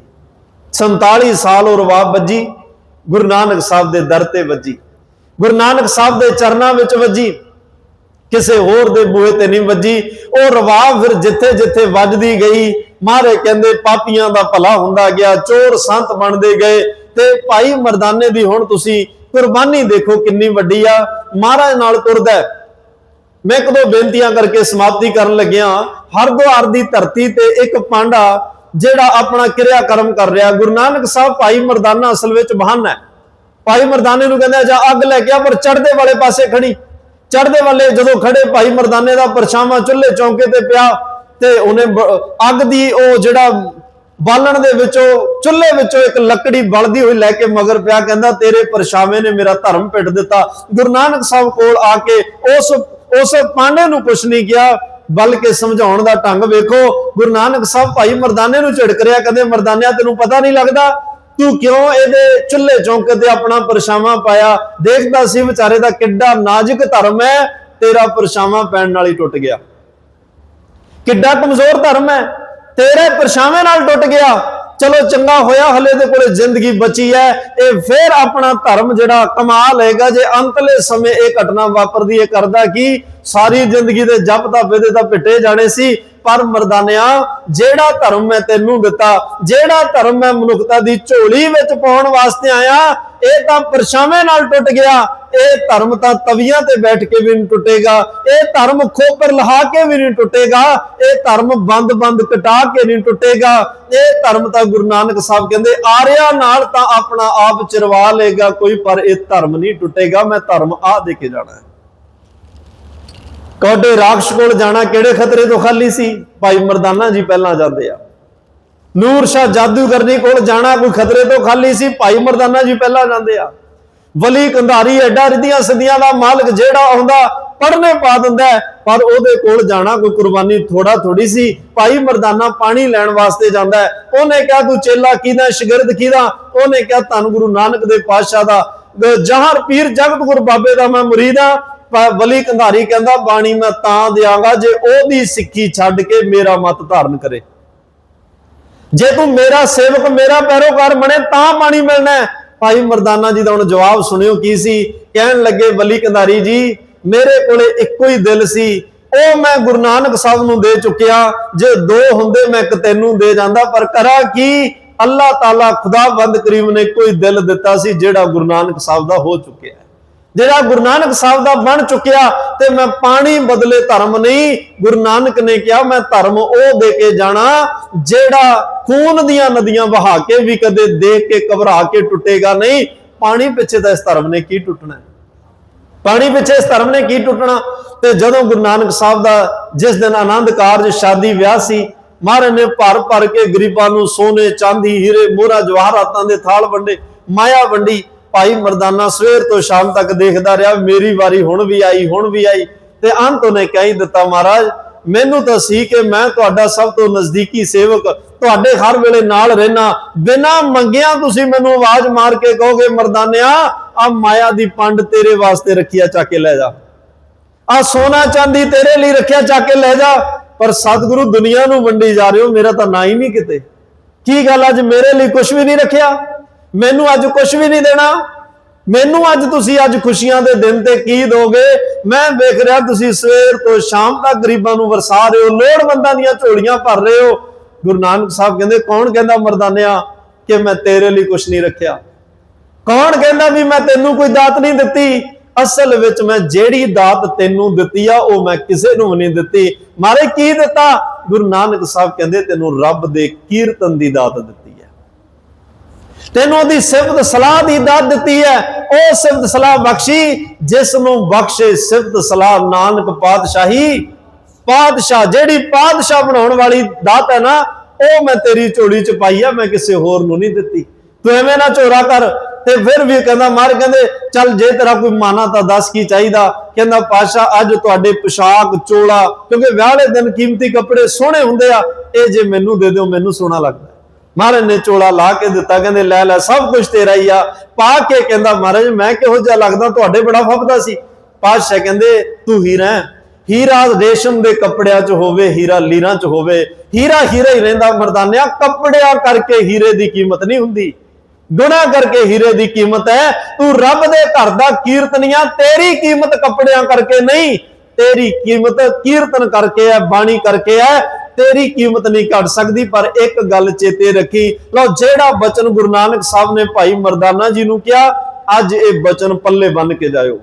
47 ਸਾਲ ਉਹ ਰਵਾਬ ਵੱਜੀ, ਗੁਰੂ ਨਾਨਕ ਸਾਹਿਬ ਦੇ ਦਰ ਤੇ ਵੱਜੀ। ਗੁਰੂ ਨਾਨਕ ਸਾਹਿਬ ਦੇ ਚਰਨਾਂ ਵਿੱਚ ਵੱਜੀ, ਕਿਸੇ ਹੋਰ ਦੇ ਬੂਹੇ ਤੇ ਨਹੀਂ ਵੱਜੀ। ਉਹ ਰਵਾਬ ਫਿਰ ਜਿੱਥੇ ਜਿੱਥੇ ਵੱਜਦੀ ਗਈ, ਮਾਰੇ ਕਹਿੰਦੇ ਪਾਪੀਆਂ ਦਾ ਭਲਾ ਹੁੰਦਾ ਗਿਆ, ਚੋਰ ਸੰਤ ਬਣਦੇ ਗਏ। ਤੇ ਭਾਈ ਮਰਦਾਨੇ ਦੀ ਹੁਣ ਤੁਸੀਂ ਕੁਰਬਾਨੀ ਦੇਖੋ ਕਿੰਨੀ ਵੱਡੀ ਆ। ਮਹਾਰਾਜ ਨਾਲ ਤੁਰਦਾ ਮੈਂ ਇੱਕ ਦੋ ਬੇਨਤੀਆਂ ਕਰਕੇ ਸਮਾਪਤੀ ਕਰਨ ਲੱਗਿਆ, ਹਰਦੁਆਰ ਦੀ ਧਰਤੀ ਤੇ ਇੱਕ ਪਾਂਡਾ ਜਿਹੜਾ ਆਪਣਾ ਕਿਰਿਆ ਕਰਮ ਕਰ ਰਿਹਾ। ਗੁਰੂ ਨਾਨਕ ਸਾਹਿਬ ਭਾਈ ਮਰਦਾਨਾ ਅਸਲ ਵਿੱਚ ਬਹਾਨਾ ਹੈ। ਭਾਈ ਮਰਦਾਨੇ ਨੂੰ ਕਹਿੰਦਾ ਜਾ ਅੱਗ ਲੈ ਕੇ ਆ, ਪਰ ਚੜਦੇ ਵਾਲੇ ਪਾਸੇ ਖੜੀ। ਚੜਦੇ ਵਾਲੇ ਜਦੋਂ ਖੜੇ, ਭਾਈ ਮਰਦਾਨੇ ਦਾ ਪਰਛਾਵਾਂ ਚੁੱਲ੍ਹੇ ਚੌਂਕੇ ਤੇ ਪਿਆ ਤੇ ਉਹਨੇ ਅੱਗ ਦੀ ਉਹ ਜਿਹੜਾ ਬਾਲਣ ਦੇ ਵਿੱਚੋਂ, ਚੁੱਲ੍ਹੇ ਵਿੱਚੋਂ ਇੱਕ ਲੱਕੜੀ ਬਲਦੀ ਹੋਈ ਲੈ ਕੇ ਮਗਰ ਪਿਆ, ਕਹਿੰਦਾ, ਤੇਰੇ ਪਰਛਾਵੇਂ ਨੇ ਮੇਰਾ ਧਰਮ ਪਿੱਟ ਦਿੱਤਾ। ਗੁਰੂ ਨਾਨਕ ਸਾਹਿਬ ਕੋਲ ਆ ਕੇ ਉਸ ਉਸ ਪਾਂਡੇ ਨੂੰ ਕੁਛ ਨਹੀਂ ਕਿਹਾ। ਬਲਕਿ ਸਮਝਾਉਣ ਦਾ ਢੰਗ ਵੇਖੋ। ਗੁਰੂ ਨਾਨਕ ਸਾਹਿਬ ਭਾਈ ਮਰਦਾਨੇ ਨੂੰ ਝਿੜਕ ਰਿਹਾ ਕਹਿੰਦੇ ਮਰਦਾਨਿਆ ਤੈਨੂੰ ਪਤਾ ਨਹੀਂ ਲੱਗਦਾ। ਤੂੰ ਕਿਉਂ ਇਹਦੇ ਚੁੱਲ੍ਹੇ ਚੌਂਕ ਤੇ ਆਪਣਾ ਪਰਛਾਵਾਂ ਪਾਇਆ? ਦੇਖਦਾ ਸੀ ਵਿਚਾਰੇ ਦਾ ਕਿੱਡਾ ਨਾਜ਼ੁਕ ਧਰਮ ਹੈ, ਤੇਰਾ ਪਰਛਾਵਾਂ ਪੈਣ ਨਾਲ ਹੀ ਟੁੱਟ ਗਿਆ। ਕਿੱਡਾ ਕਮਜ਼ੋਰ ਧਰਮ ਹੈ, ਤੇਰੇ ਪਰਛਾਵੇਂ ਨਾਲ ਟੁੱਟ ਗਿਆ। ਚਲੋ ਚੰਗਾ ਹੋਇਆ, ਹਲੇ ਦੇ ਕੋਲੇ ਜ਼ਿੰਦਗੀ ਬਚੀ ਹੈ ਇਹ ਫੇਰ ਆਪਣਾ ਧਰਮ ਜਿਹੜਾ ਕਮਾ ਲਏਗਾ ਜੇ ਅੰਤਲੇ ਸਮੇਂ ਇਹ ਘਟਨਾ ਵਾਪਰਦੀ ਹੈ ਕਰਦਾ ਕੀ? ਸਾਰੀ ਜ਼ਿੰਦਗੀ ਦੇ ਜਪ ਤਪੇ ਦੇ ਤਾਂ ਪਿੱਟੇ ਜਾਣੇ ਸੀ। ਪਰ ਮਰਦਾਨਿਆ, ਜਿਹੜਾ ਧਰਮ ਮੈਂ ਤੈਨੂੰ ਦਿੱਤਾ, ਜਿਹੜਾ ਧਰਮ ਮੈਂ ਮਨੁੱਖਤਾ ਦੀ ਝੋਲੀ ਵਿੱਚ ਪਾਉਣ ਵਾਸਤੇ ਆਇਆ, ਇਹ ਤਾਂ ਪਰਛਾਵੇਂ ਨਾਲ ਟੁੱਟ ਗਿਆ। ਇਹ ਧਰਮ ਤਾਂ ਤਵੀਆਂ ਤੇ ਬੈਠ ਕੇ ਵੀ ਨਹੀਂ ਟੁੱਟੇਗਾ। ਇਹ ਧਰਮ ਖੋਪਰ ਲਹਾ ਕੇ ਵੀ ਨਹੀਂ ਟੁੱਟੇਗਾ। ਇਹ ਧਰਮ ਬੰਦ-ਬੰਦ ਕਟਾ ਕੇ ਨਹੀਂ ਟੁੱਟੇਗਾ। ਇਹ ਧਰਮ ਤਾਂ ਗੁਰੂ ਨਾਨਕ ਸਾਹਿਬ ਕਹਿੰਦੇ, ਆਰਿਆ ਨਾਲ ਤਾਂ ਆਪਣਾ ਆਪ ਚਰਵਾ ਲੇਗਾ ਕੋਈ, ਪਰ ਇਹ ਧਰਮ ਨਹੀਂ ਟੁੱਟੇਗਾ। ਮੈਂ ਧਰਮ ਆ ਦੇ ਕੇ ਜਾਣਾ ਕੋਡੇ ਰਾਖਸ਼ ਕੋਲ ਜਾਣਾ ਕਿਹੜੇ ਖਤਰੇ ਤੋਂ ਖਾਲੀ ਸੀ? ਭਾਈ ਮਰਦਾਨਾ ਜੀ ਪਹਿਲਾਂ ਜਾਂਦੇ ਆ। ਨੂਰ ਸ਼ਾਹ ਜਾਦੂਗਰਨੀ ਕੋਲ ਜਾਣਾ ਕੋਈ ਖਤਰੇ ਤੋਂ ਖਾਲੀ ਸੀ? ਭਾਈ ਮਰਦਾਨਾ ਜੀ ਪਹਿਲਾਂ ਜਾਂਦੇ ਆ। ਵਲੀ ਕੰਧਾਰੀ ਐਡਾ ਰਿਧੀਆਂ ਸਦੀਆਂ ਦਾ ਮਾਲਕ ਜਿਹੜਾ ਆਉਂਦਾ ਪੜਨੇ ਪਾ ਦਿੰਦਾ ਪਰ ਉਹਦੇ ਕੋਲ ਜਾਣਾ ਕੋਈ ਕੁਰਬਾਨੀ ਥੋੜਾ ਥੋੜੀ ਸੀ। ਭਾਈ ਮਰਦਾਨਾ ਪਾਣੀ ਲੈਣ ਵਾਸਤੇ ਜਾਂਦਾ ਉਹਨੇ ਕਿਹਾ, ਤੂੰ ਚੇਲਾ ਕਿਹਦਾ, ਸ਼ਗਿਰਦ ਕਿਹਦਾ? ਉਹਨੇ ਕਿਹਾ, ਧੰਨ ਗੁਰੂ ਨਾਨਕ ਦੇ ਪਾਤਸ਼ਾਹ ਦਾ। ਜਹਰ ਪੀਰ ਜਗਤ ਗੁਰੂ ਬਾਬੇ ਦਾ ਮੈਂ ਮੁਰੀਦ ਆ ਵਲੀ ਕੰਧਾਰੀ ਕਹਿੰਦਾ, ਬਾਣੀ ਮੈਂ ਤਾਂ ਦਿਆਂਗਾ ਜੇ ਉਹਦੀ ਸਿੱਖੀ ਛੱਡ ਕੇ ਮੇਰਾ ਮਤ ਧਾਰਨ ਕਰੇ। ਜੇ ਤੂੰ ਮੇਰਾ ਸੇਵਕ, ਮੇਰਾ ਪੈਰੋਕਾਰ ਬਣੇ, ਤਾਂ ਪਾਣੀ ਮਿਲਣਾ ਭਾਈ ਮਰਦਾਨਾ ਜੀ ਦਾ ਹੁਣ ਜਵਾਬ ਸੁਣਿਓ ਕੀ ਸੀ? ਕਹਿਣ ਲੱਗੇ, ਵਲੀ ਕੰਧਾਰੀ ਜੀ, ਮੇਰੇ ਕੋਲੇ ਇੱਕੋ ਹੀ ਦਿਲ ਸੀ। ਉਹ ਮੈਂ ਗੁਰੂ ਨਾਨਕ ਸਾਹਿਬ ਨੂੰ ਦੇ ਚੁੱਕਿਆ। ਜੇ ਦੋ ਹੁੰਦੇ, ਮੈਂ ਇੱਕ ਤੈਨੂੰ ਦੇ ਜਾਂਦਾ। ਪਰ ਕਰਾਂ ਕੀ? ਅੱਲਾਹ ਤਾਲਾ ਖੁਦਾਵੰਦ ਕਰੀਮ ਨੇ ਕੋਈ ਦਿਲ ਦਿੱਤਾ ਸੀ, ਜਿਹੜਾ ਗੁਰੂ ਨਾਨਕ ਸਾਹਿਬ ਦਾ ਹੋ ਚੁੱਕਿਆ ਜਿਹੜਾ ਗੁਰੂ ਨਾਨਕ ਸਾਹਿਬ ਦਾ ਬਣ ਚੁੱਕਿਆ ਤੇ ਮੈਂ ਪਾਣੀ ਬਦਲੇ ਧਰਮ ਨਹੀਂ, ਗੁਰੂ ਨਾਨਕ ਨੇ ਕਿਹਾ ਮੈਂ ਧਰਮ ਉਹ ਦੇ ਕੇ ਜਾਣਾ ਜਿਹੜਾ ਖੂਨ ਦੀਆਂ ਨਦੀਆਂ ਵਹਾ ਕੇ ਵੀ ਕਦੇ ਦੇਖ ਕੇ ਘਬਰਾ ਕੇ ਟੁੱਟੇਗਾ ਨਹੀਂ। ਪਾਣੀ ਪਿੱਛੇ ਤਾਂ ਇਸ ਧਰਮ ਨੇ ਕੀ ਟੁੱਟਣਾ? ਪਾਣੀ ਪਿੱਛੇ ਇਸ ਧਰਮ ਨੇ ਕੀ ਟੁੱਟਣਾ? ਤੇ ਜਦੋਂ ਗੁਰੂ ਨਾਨਕ ਸਾਹਿਬ ਦਾ ਜਿਸ ਦਿਨ ਆਨੰਦ ਕਾਰਜ, ਸ਼ਾਦੀ, ਵਿਆਹ ਸੀ, ਮਹਾਰਾਜ ਨੇ ਭਰ ਭਰ ਕੇ ਗਰੀਬਾਂ ਨੂੰ ਸੋਨੇ, ਚਾਂਦੀ, ਹੀਰੇ, ਮੋਹਰਾ, ਜਵਾਹਰਾਤਾਂ ਦੇ ਥਾਲ ਵੰਡੇ, ਮਾਇਆ ਵੰਡੀ ਭਾਈ ਮਰਦਾਨਾ ਸਵੇਰ ਤੋਂ ਸ਼ਾਮ ਤੱਕ ਦੇਖਦਾ ਰਿਹਾ, ਮੇਰੀ ਵਾਰੀ ਹੁਣ ਵੀ ਆਈ, ਹੁਣ ਵੀ ਆਈ ਤੇ ਅੰਤ ਉਹਨੇ ਕਹਿ ਦਿੱਤਾ, ਮਹਾਰਾਜ, ਮੈਨੂੰ ਤਾਂ ਸੀ ਕਿ ਮੈਂ ਤੁਹਾਡਾ ਸਭ ਤੋਂ ਨਜ਼ਦੀਕੀ ਸੇਵਕ ਤੁਹਾਡੇ ਹਰ ਵੇਲੇ ਨਾਲ ਰਹਿਣਾ ਬਿਨਾਂ ਮੰਗਿਆਂ ਤੁਸੀਂ ਮੈਨੂੰ ਆਵਾਜ਼ ਮਾਰ ਕੇ ਕਹੋਗੇ, ਮਰਦਾਨਿਆ, ਆ ਮਾਇਆ ਦੀ ਪੰਡ ਤੇਰੇ ਵਾਸਤੇ ਰੱਖਿਆ, ਚੱਕ ਕੇ ਲੈ ਜਾ। ਆ ਸੋਨਾ ਚਾਂਦੀ ਤੇਰੇ ਲਈ ਰੱਖਿਆ, ਚੱਕ ਕੇ ਲੈ ਜਾ। ਪਰ ਸਤਿਗੁਰੂ ਦੁਨੀਆ ਨੂੰ ਵੰਡੀ ਜਾ ਰਹੇ ਹੋ, ਮੇਰਾ ਤਾਂ ਨਾ ਹੀ ਨਹੀਂ ਕਿਤੇ। ਕੀ ਗੱਲ ਅੱਜ ਮੇਰੇ ਲਈ ਕੁਝ ਵੀ ਨਹੀਂ ਰੱਖਿਆ? ਮੈਨੂੰ ਅੱਜ ਕੁਝ ਵੀ ਨਹੀਂ ਦੇਣਾ। ਮੈਨੂੰ ਅੱਜ ਤੁਸੀਂ ਅੱਜ ਖੁਸ਼ੀਆਂ ਦੇ ਦਿਨ ਤੇ ਕੀ ਦੋਗੇ? ਮੈਂ ਵੇਖ ਰਿਹਾ ਤੁਸੀਂ ਸਵੇਰ ਤੋਂ ਸ਼ਾਮ ਤੱਕ ਗਰੀਬਾਂ ਨੂੰ ਵਰਸਾ ਰਹੇ ਹੋ, ਲੋੜਵੰਦਾਂ ਦੀਆਂ ਝੋਲੀਆਂ ਭਰ ਰਹੇ ਹੋ। ਗੁਰੂ ਨਾਨਕ ਸਾਹਿਬ ਕਹਿੰਦੇ, ਕੌਣ ਕਹਿੰਦਾ ਮਰਦਾਨਿਆ ਕਿ ਮੈਂ ਤੇਰੇ ਲਈ ਕੁਝ ਨਹੀਂ ਰੱਖਿਆ? ਕੌਣ ਕਹਿੰਦਾ ਵੀ ਮੈਂ ਤੈਨੂੰ ਕੋਈ ਦਾਤ ਨਹੀਂ ਦਿੱਤੀ? ਅਸਲ ਵਿੱਚ ਮੈਂ ਜਿਹੜੀ ਦਾਤ ਤੈਨੂੰ ਦਿੱਤੀ ਆ, ਉਹ ਮੈਂ ਕਿਸੇ ਨੂੰ ਨਹੀਂ ਦਿੱਤੀ। ਮਾਰੇ ਕੀ ਦਿੱਤਾ? ਗੁਰੂ ਨਾਨਕ ਸਾਹਿਬ ਕਹਿੰਦੇ, ਤੈਨੂੰ ਰੱਬ ਦੇ ਕੀਰਤਨ ਦੀ ਦਾਤ ਦਿੱਤੀ। ਤੈਨੂੰ ਉਹਦੀ ਸਿਫਤ ਸਲਾਹ ਦੀ ਦਾਤ ਦਿੱਤੀ ਹੈ। ਉਹ ਸਿਫਤ ਸਲਾਹ ਬਖਸ਼ੀ ਜਿਸ ਨੂੰ ਬਖਸ਼ੇ ਸਿਫਤ ਸਲਾਹ ਨਾਨਕ ਪਾਤਸ਼ਾਹੀ। ਪਾਤਸ਼ਾਹ, ਜਿਹੜੀ ਪਾਤਸ਼ਾਹ ਬਣਾਉਣ ਵਾਲੀ ਦਾਤ ਹੈ ਨਾ, ਉਹ ਮੈਂ ਤੇਰੀ ਝੋਲੀ ਚ ਪਾਈ ਆ, ਮੈਂ ਕਿਸੇ ਹੋਰ ਨੂੰ ਨਹੀਂ ਦਿੱਤੀ। ਤੂੰ ਐਵੇਂ ਨਾ ਝੋਰਾ ਕਰ, ਤੇ ਫਿਰ ਵੀ ਕਹਿੰਦਾ ਮਾਰ, ਕਹਿੰਦੇ, ਚੱਲ ਜੇ ਤੇਰਾ ਕੋਈ ਮਾਨਾ ਤਾਂ ਦੱਸ ਕੀ ਚਾਹੀਦਾ? ਕਹਿੰਦਾ ਪਾਸ਼ਾ ਅੱਜ ਤੁਹਾਡੇ ਪੋਸ਼ਾਕ ਚੋਲਾ, ਕਿਉਂਕਿ ਵਿਆਹ ਵਾਲੇ ਦਿਨ ਕੀਮਤੀ ਕੱਪੜੇ ਸੋਹਣੇ ਹੁੰਦੇ ਆ, ਇਹ ਜੇ ਮੈਨੂੰ ਦੇ ਦਿਓ, ਮੈਨੂੰ ਸੋਹਣਾ ਲੱਗਦਾ। ਮਹਾਰਾਜ ਨੇ ਚੋਲਾ ਲਾ ਕੇ ਦਿੱਤਾ, ਕਹਿੰਦੇ, ਲੈ ਲੈ, ਸਭ ਕੁਝ ਤੇਰਾ ਹੀ ਆ। ਪਾ ਕੇ ਕਹਿੰਦਾ, ਮਹਾਰਾਜ, ਮੈਂ ਕਿਹੋ ਜਿਹਾ ਲੱਗਦਾ, ਤੁਹਾਡੇ ਬੜਾ ਫੱਬਦਾ ਸੀ। ਪਾਤਸ਼ਾਹ ਕਹਿੰਦੇ, ਤੂੰ ਹੀਰਾ ਹੈ। ਹੀਰਾ ਰੇਸ਼ਮ ਦੇ ਕੱਪੜਿਆਂ 'ਚ ਹੋਵੇ, ਹੀਰਾ ਲੀਰਾਂ 'ਚ ਹੋਵੇ। ਹੀਰਾ ਹੀਰਾ ਹੀ ਰਹਿੰਦਾ, ਮਰਦਾਨਿਆ, ਕੱਪੜਿਆਂ ਕਰਕੇ ਹੀਰੇ ਦੀ ਕੀਮਤ ਨਹੀਂ ਹੁੰਦੀ। ਗੁਨਾਹ ਕਰਕੇ ਹੀਰੇ ਦੀ ਕੀਮਤ ਹੈ। ਤੂੰ ਰੱਬ ਦੇ ਘਰ ਦਾ ਕੀਰਤਨੀਆਂ, ਤੇਰੀ ਕੀਮਤ ਕੱਪੜਿਆਂ ਕਰਕੇ ਨਹੀਂ। ਤੇਰੀ ਕੀਮਤ ਕੀਰਤਨ ਕਰਕੇ ਹੈ, ਬਾਣੀ ਕਰਕੇ ਹੈ। ਤੇਰੀ ਕੀਮਤ ਨਹੀਂ ਘਟ ਸਕਦੀ, ਪਰ ਇੱਕ ਗੱਲ ਚੇਤੇ ਰੱਖੀ। ਲਓ, ਜਿਹੜਾ ਬਚਨ ਗੁਰੂ ਨਾਨਕ ਸਾਹਿਬ ਨੇ ਭਾਈ ਮਰਦਾਨਾ ਜੀ ਨੂੰ ਕਿਹਾ, ਅੱਜ ਇਹ ਬਚਨ ਪੱਲੇ ਬੰਨ ਕੇ ਜਾਇਓ।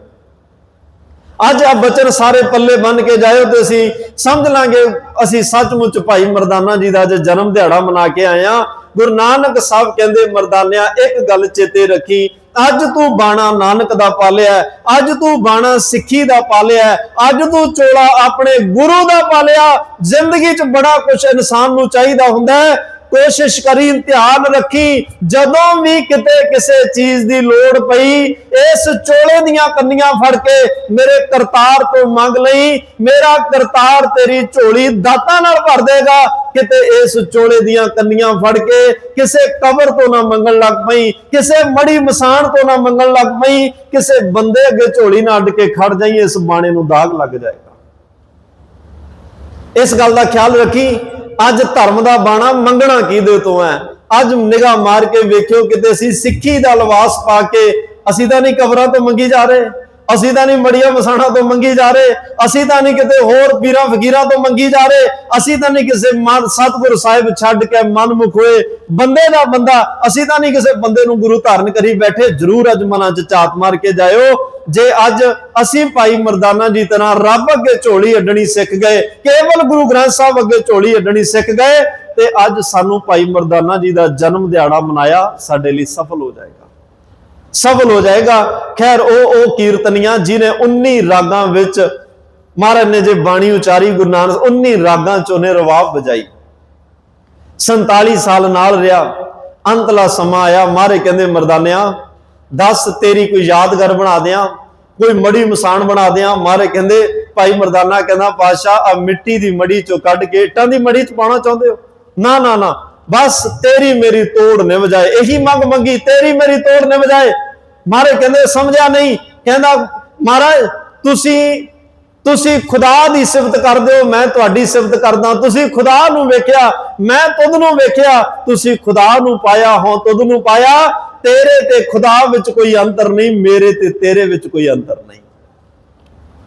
ਅੱਜ ਆ ਬਚਨ ਸਾਰੇ ਪੱਲੇ ਬੰਨ ਕੇ ਜਾਇਓ ਤੇ ਅਸੀਂ ਸਮਝ ਲਾਂਗੇ, ਅਸੀਂ ਸੱਚਮੁੱਚ ਭਾਈ ਮਰਦਾਨਾ ਜੀ ਦਾ ਅੱਜ ਜਨਮ ਦਿਹਾੜਾ ਮਨਾ ਕੇ ਆਏ ਆ ਗੁਰੂ ਨਾਨਕ ਸਾਹਿਬ ਕਹਿੰਦੇ, ਮਰਦਾਨਿਆ, ਇੱਕ ਗੱਲ ਚੇਤੇ ਰੱਖੀ ਅੱਜ ਤੂੰ ਬਾਣਾ ਨਾਨਕ ਦਾ ਪਾਲਿਆ ਅੱਜ ਤੂੰ ਬਾਣਾ ਸਿੱਖੀ ਦਾ ਪਾਲਿਆ ਅੱਜ ਤੂੰ ਚੋਲਾ ਆਪਣੇ ਗੁਰੂ ਦਾ ਪਾਲਿਆ, ਜ਼ਿੰਦਗੀ 'ਚ ਬੜਾ ਕੁਝ ਇਨਸਾਨ ਨੂੰ ਚਾਹੀਦਾ ਹੁੰਦਾ ਹੈ। ਕੋਸ਼ਿਸ਼ ਕਰੀ, ਧਿਆਨ ਰੱਖੀ, ਜਦੋਂ ਵੀ ਕਿਤੇ ਕਿਸੇ ਚੀਜ਼ ਦੀ ਲੋੜ ਪਈ, ਇਸ ਚੋਲੇ ਦੀਆਂ ਕੰਨੀਆਂ ਫੜ ਕੇ ਮੇਰੇ ਕਰਤਾਰ ਤੋਂ ਮੰਗ ਲਈ, ਮੇਰਾ ਕਰਤਾਰ ਤੇਰੀ ਝੋਲੀ ਦਾਤਾਂ ਨਾਲ ਭਰ ਦੇਗਾ। ਕਿਤੇ ਇਸ ਚੋਲੇ ਦੀਆਂ ਕੰਨੀਆਂ ਫੜ ਕੇ ਕਿਸੇ ਕਬਰ ਤੋਂ ਨਾ ਮੰਗਣ ਲੱਗ ਪਈ, ਕਿਸੇ ਮੜੀ ਮਸਾਨ ਤੋਂ ਨਾ ਮੰਗਣ ਲੱਗ ਪਈ, ਕਿਸੇ ਬੰਦੇ ਅੱਗੇ ਝੋਲੀ ਨਾ ਅੱਡ ਕੇ ਖੜ ਜਾਈ, ਇਸ ਬਾਣੇ ਨੂੰ ਦਾਗ ਲੱਗ ਜਾਏਗਾ। ਇਸ ਗੱਲ ਦਾ ਖਿਆਲ ਰੱਖੀ। ਅੱਜ ਧਰਮ ਦਾ ਬਾਣਾ ਮੰਗਣਾ ਕਿਹਦੇ ਤੋਂ ਹੈ? ਅੱਜ ਨਿਗਾਹ ਮਾਰ ਕੇ ਵੇਖਿਓ ਕਿਤੇ ਅਸੀਂ ਸਿੱਖੀ ਦਾ ਲਿਬਾਸ ਪਾ ਕੇ ਅਸੀਂ ਤਾਂ ਨਹੀਂ ਕਬਰਾਂ ਤੋਂ ਮੰਗੀ ਜਾ ਰਹੇ। ਅਸੀਂ ਤਾਂ ਨਹੀਂ ਮੜੀਆਂ ਮਸਾਣਾ ਤੋਂ ਮੰਗੀ ਜਾ ਰਹੇ, ਅਸੀਂ ਤਾਂ ਨਹੀਂ ਕਿਤੇ ਹੋਰ ਪੀਰਾਂ ਫਕੀਰਾਂ ਤੋਂ ਮੰਗੀ ਜਾ ਰਹੇ, ਅਸੀਂ ਤਾਂ ਨਹੀਂ ਕਿਸੇ ਮਨ ਸਤਿਗੁਰ ਸਾਹਿਬ ਛੱਡ ਕੇ ਮਨਮੁਖ ਹੋਏ। ਬੰਦੇ ਦਾ ਬੰਦਾ, ਅਸੀਂ ਤਾਂ ਨਹੀਂ ਕਿਸੇ ਬੰਦੇ ਨੂੰ ਗੁਰੂ ਧਾਰਨ ਕਰੀ ਬੈਠੇ, ਜਰੂਰ ਅੱਜ ਮਨਾਂ 'ਚ ਝਾਤ ਮਾਰ ਕੇ ਜਾਇਓ। ਜੇ ਅੱਜ ਅਸੀਂ ਭਾਈ ਮਰਦਾਨਾ ਜੀ ਤਰ੍ਹਾਂ ਰੱਬ ਅੱਗੇ ਝੋਲੀ ਅੱਡਣੀ ਸਿੱਖ ਗਏ, ਕੇਵਲ ਗੁਰੂ ਗ੍ਰੰਥ ਸਾਹਿਬ ਅੱਗੇ ਝੋਲੀ ਅੱਡਣੀ ਸਿੱਖ ਗਏ, ਤੇ ਅੱਜ ਸਾਨੂੰ ਭਾਈ ਮਰਦਾਨਾ ਜੀ ਦਾ ਜਨਮ ਦਿਹਾੜਾ ਮਨਾਇਆ, ਸਾਡੇ ਲਈ ਸਫਲ ਹੋ ਜਾਏਗਾ। ਸਫਲ ਹੋ ਜਾਏਗਾ। ਖੈਰ, ਉਹ ਉਹ ਕੀਰਤਨੀਆਂ ਜਿਨੇ 19 ਰਾਗਾਂ ਵਿੱਚ ਮਹਾਰਾਜ ਨੇ ਜੇ ਬਾਣੀ ਉਚਾਰੀ, ਗੁਰੂ ਨਾਨਕ 19 ਰਾਗਾਂ ਚ ਉਹਨੇ ਰਵਾਬ ਵਜਾਈ। 47 ਸਾਲ ਨਾਲ ਰਿਹਾ, ਅੰਤਲਾ ਸਮਾਂ ਆਇਆ, ਮਾਰੇ ਕਹਿੰਦੇ, ਮਰਦਾਨਿਆਂ, ਦੱਸ ਤੇਰੀ ਕੋਈ ਯਾਦਗਾਰ ਬਣਾ ਦਿਆਂ, ਕੋਈ ਮੜੀ ਮਸਾਨ ਬਣਾ ਦਿਆਂ। ਮਾਰੇ ਕਹਿੰਦੇ, ਭਾਈ ਮਰਦਾਨਾ ਕਹਿੰਦਾ ਪਾਸ਼ਾ ਆ ਮਿੱਟੀ ਦੀ ਮੜੀ ਚੋਂ ਕੱਢ ਕੇ ਇੱਟਾਂ ਦੀ ਮੜੀ ਚ ਪਾਉਣਾ ਚਾਹੁੰਦੇ ਹੋ? ਨਾ ਨਾ ਨਾ। ਬਸ ਤੇਰੀ ਮੇਰੀ ਤੋੜ ਨਿਭ ਜਾਏ। ਇਹੀ ਮੰਗ ਮੰਗੀ, ਤੇਰੀ ਮੇਰੀ ਤੋੜ ਨਿਭ ਜਾਏ। ਮਾਰੇ ਕਹਿੰਦੇ, ਸਮਝਿਆ ਨਹੀਂ। ਕਹਿੰਦਾ, ਮਹਾਰਾਜ, ਤੁਸੀਂ ਤੁਸੀਂ ਖੁਦਾ ਦੀ ਸਿਫਤ ਕਰਦੇ ਹੋ, ਮੈਂ ਤੁਹਾਡੀ ਸਿਫਤ ਕਰਦਾ। ਤੁਸੀਂ ਖੁਦਾ ਨੂੰ ਵੇਖਿਆ, ਮੈਂ ਤੁਧ ਨੂੰ ਵੇਖਿਆ। ਤੁਸੀਂ ਖੁਦਾ ਨੂੰ ਪਾਇਆ ਹੋ, ਤੁਧ ਨੂੰ ਪਾਇਆ। ਤੇਰੇ ਤੇ ਖੁਦਾ ਵਿੱਚ ਕੋਈ ਅੰਤਰ ਨਹੀਂ, ਮੇਰੇ ਤੇ ਤੇਰੇ ਵਿੱਚ ਕੋਈ ਅੰਤਰ ਨਹੀਂ।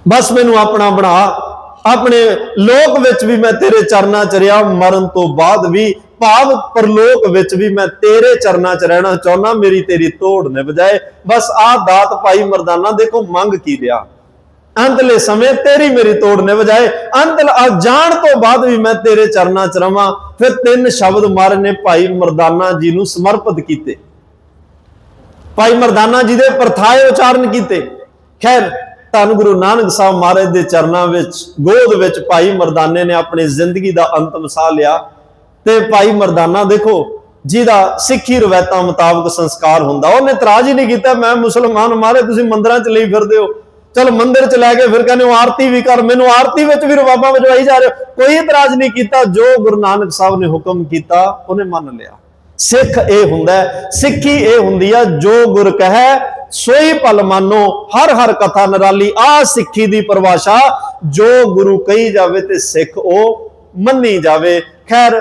ਬਸ ਮੈਨੂੰ ਆਪਣਾ ਬਣਾ। ਆਪਣੇ ਲੋਕ ਵਿੱਚ ਵੀ ਮੈਂ ਤੇਰੇ ਚਰਨਾਂ 'ਚ ਰਿਹਾ, ਮਰਨ ਤੋਂ ਬਾਅਦ ਵੀ, ਭਾਵ ਪਰਲੋਕ ਵਿੱਚ ਵੀ ਮੈਂ ਤੇਰੇ ਚਰਨਾਂ 'ਚ ਰਹਿਣਾ ਚਾਹੁੰਦਾ, ਮੇਰੀ ਤੇਰੀ ਤੋੜ ਨੇ ਬਜਾਏ ਬਸ ਆਹ ਦਾਤ ਭਾਈ ਮਰਦਾਨਾ, ਦੇਖੋ ਮੰਗ ਕੀ ਲਿਆ ਅੰਤਲੇ ਸਮੇਂ ਤੇਰੀ ਮੇਰੀ ਤੋੜ ਨੇ ਬਜਾਏ ਅੰਤਲ ਆ ਜਾਣ ਤੋਂ ਬਾਅਦ ਵੀ ਮੈਂ ਤੇਰੇ ਚਰਨਾਂ 'ਚ ਰਵਾਂ। ਫਿਰ ਤਿੰਨ ਸ਼ਬਦ ਮਾਰੇ ਨੇ ਭਾਈ ਮਰਦਾਨਾ ਜੀ ਨੂੰ ਸਮਰਪਿਤ ਕੀਤੇ। ਭਾਈ ਮਰਦਾਨਾ ਜੀ ਦੇ ਪਰਥਾਏ ਉਚਾਰਨ ਕੀਤੇ। ਖੈਰ ਧੰਨ ਗੁਰੂ ਨਾਨਕ ਸਾਹਿਬ ਮਹਾਰਾਜ ਦੇ ਚਰਨਾਂ ਵਿੱਚ ਗੋਦ ਵਿੱਚ ਭਾਈ ਮਰਦਾਨੇ ਨੇ ਆਪਣੀ ਜ਼ਿੰਦਗੀ ਦਾ ਅੰਤਮ ਸਾਹ ਲਿਆ। ਤੇ ਭਾਈ ਮਰਦਾਨਾ ਦੇਖੋ ਜਿਹਦਾ ਸਿੱਖੀ ਰਵਾਇਤਾਂ ਮੁਤਾਬਕ ਸੰਸਕਾਰ ਹੁੰਦਾ। ਉਹਨੇ ਇਤਰਾਜ਼ ਹੀ ਨਹੀਂ ਕੀਤਾ ਮੈਂ ਮੁਸਲਮਾਨ ਮਾਰੇ ਤੁਸੀਂ ਮੰਦਰਾਂ 'ਚ ਲਈ ਫਿਰਦੇ ਹੋ। ਚਲ ਮੰਦਿਰ 'ਚ ਲੈ ਕੇ ਫਿਰ ਕਹਿੰਦੇ ਉਹ ਆਰਤੀ ਵੀ ਕਰ ਮੈਨੂੰ ਆਰਤੀ ਵਿੱਚ ਵੀ ਰਵਾਬਾਂ ਵਜਵਾਈ ਜਾ ਰਹੇ ਕੋਈ ਇਤਰਾਜ਼ ਨਹੀਂ ਕੀਤਾ ਜੋ ਗੁਰੂ ਨਾਨਕ ਸਾਹਿਬ ਨੇ ਹੁਕਮ ਕੀਤਾ ਉਹਨੇ ਮੰਨ ਲਿਆ। ਸਿੱਖ ਇਹ ਹੁੰਦਾ ਹੈ, ਸਿੱਖੀ ਇਹ ਹੁੰਦੀ ਆ ਜੋ ਗੁਰ ਕਹੈ ਸੋਈ ਪਲ ਮਾਨੋ, ਹਰ ਹਰ ਕਥਾ ਨਰਾਲੀ, ਆ ਸਿੱਖੀ ਦੀ ਪਰਿਭਾਸ਼ਾ ਜੋ ਗੁਰੂ ਕਹੀ ਜਾਵੇ ਤੇ ਸਿੱਖ ਉਹ ਮੰਨੀ ਜਾਵੇ। ਖੈਰ,